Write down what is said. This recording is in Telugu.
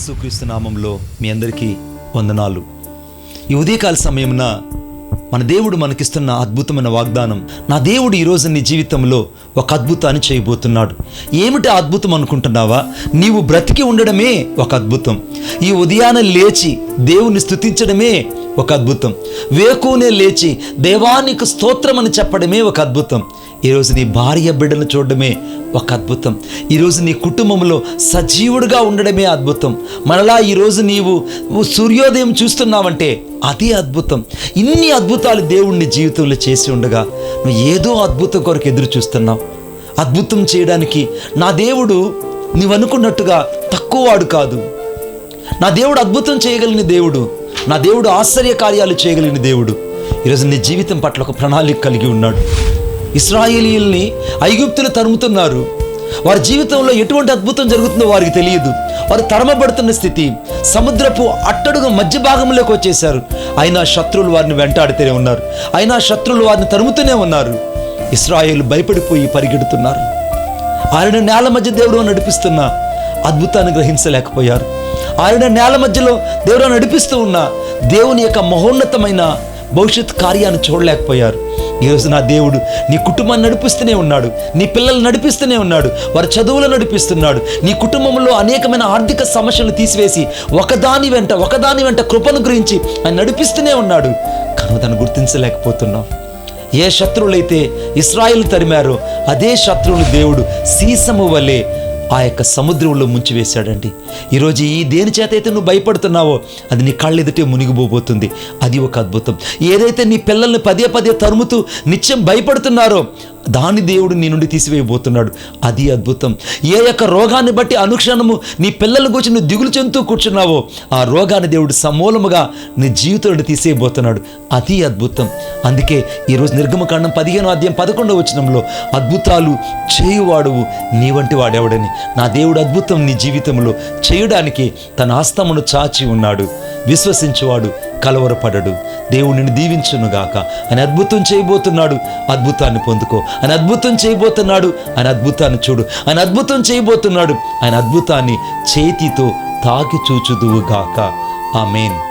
యేసుక్రీస్తు నామంలో మీ అందరికీ వందనాలు. ఈ ఉదయకాల సమయమున మన దేవుడు మనకిస్తున్న అద్భుతమైన వాగ్దానం నా దేవుడు ఈరోజు నీ జీవితంలో ఒక అద్భుతాన్ని చేయబోతున్నాడు. ఏమిటి అద్భుతం అనుకుంటున్నావా? నీవు బ్రతికి ఉండడమే ఒక అద్భుతం. ఈ ఉదయాన లేచి దేవుని స్తుతించడమే ఒక అద్భుతం. వేకునే లేచి దేవానికి స్తోత్రం అని చెప్పడమే ఒక అద్భుతం. ఈరోజు నీ భార్య బిడ్డను చూడడమే ఒక అద్భుతం. ఈరోజు నీ కుటుంబంలో సజీవుడిగా ఉండడమే అద్భుతం. మరలా ఈరోజు నీవు సూర్యోదయం చూస్తున్నావంటే అదే అద్భుతం. ఇన్ని అద్భుతాలు దేవుణ్ణి జీవితంలో చేసి ఉండగా నువ్వు ఏదో అద్భుతం కొరకు ఎదురు చూస్తున్నావు. అద్భుతం చేయడానికి నా దేవుడు నువ్వు అనుకున్నట్టుగా తక్కువ వాడు కాదు. నా దేవుడు అద్భుతం చేయగలిగిన దేవుడు. నా దేవుడు ఆశ్చర్య కార్యాలు చేయగలిగిన దేవుడు. ఈరోజు నీ జీవితం పట్ల ఒక ప్రణాళిక కలిగి ఉన్నాడు. ఇస్రాయేలీల్ని ఐగుప్తులు తరుముతున్నారు. వారి జీవితంలో ఎటువంటి అద్భుతం జరుగుతుందో వారికి తెలియదు. వారు తరమబడుతున్న స్థితి సముద్రపు అట్టడుగు మధ్య భాగంలోకి వచ్చేశారు. అయినా శత్రువులు వారిని వెంటాడుతూనే ఉన్నారు. అయినా శత్రువులు వారిని తరుముతూనే ఉన్నారు. ఇస్రాయేల్ భయపడిపోయి పరిగెడుతున్నారు. ఆయన నేల మధ్య దేవుడు నడిపిస్తున్న అద్భుతాన్ని గ్రహించలేకపోయారు. ఆయన నేల మధ్యలో దేవుడు నడిపిస్తూ ఉన్న దేవుని యొక్క మహోన్నతమైన భవిష్యత్ కార్యాన్ని చూడలేకపోయారు. ఈరోజు నా దేవుడు నీ కుటుంబాన్ని నడిపిస్తూనే ఉన్నాడు. నీ పిల్లల్ని నడిపిస్తూనే ఉన్నాడు. వారి చదువులు నడిపిస్తున్నాడు. నీ కుటుంబంలో అనేకమైన ఆర్థిక సమస్యలు తీసివేసి ఒకదాని వెంట ఒకదాని వెంట కృపను గురించి ఆయన నడిపిస్తూనే ఉన్నాడు. కానీ దాన్ని గుర్తించలేకపోతున్నాం ఏ శత్రువులైతే ఇస్రాయిల్ తరిమారో అదే శత్రువుని దేవుడు సీసము వలె ఆ యొక్క సముద్రంలో ముంచివేశాడండి. ఈరోజు ఈ దేని చేత అయితే నువ్వు భయపడుతున్నావో అది నీ కళ్ళెదుటే మునిగిపోబోతుంది. అది ఒక అద్భుతం. ఏదైతే నీ పిల్లల్ని పదే పదే తరుముతూ నిత్యం భయపడుతున్నారో దాని దేవుడు నీ నుండి తీసివేయబోతున్నాడు. అది అద్భుతం. ఏ యొక్క రోగాన్ని బట్టి అనుక్షణము నీ పిల్లల గురించి నువ్వు దిగులు చెందుతూ కూర్చున్నావో ఆ రోగాన్ని దేవుడు సమూలముగా నీ జీవితంలో తీసేయబోతున్నాడు అది అద్భుతం. అందుకే ఈరోజు నిర్గమకాండం పదిహేను అధ్యాయం పదకొండవ వచనంలో అద్భుతాలు చేయువాడువు నీ వంటి వాడెవడని. నా దేవుడు అద్భుతం నీ జీవితంలో చేయడానికి తన ఆస్తమును చాచి ఉన్నాడు. విశ్వసించువాడు కలవరపడడు. దేవుడిని దీవించునుగాక ఆయన అద్భుతం చేయబోతున్నాడు. అద్భుతాన్ని పొందుకో. ఆయన అద్భుతం చేయబోతున్నాడు. ఆయన అద్భుతాన్ని చూడు. ఆయన అద్భుతం చేయబోతున్నాడు. ఆయన అద్భుతాన్ని చేతితో తాకి చూచుదువుగాక ఆమెన్.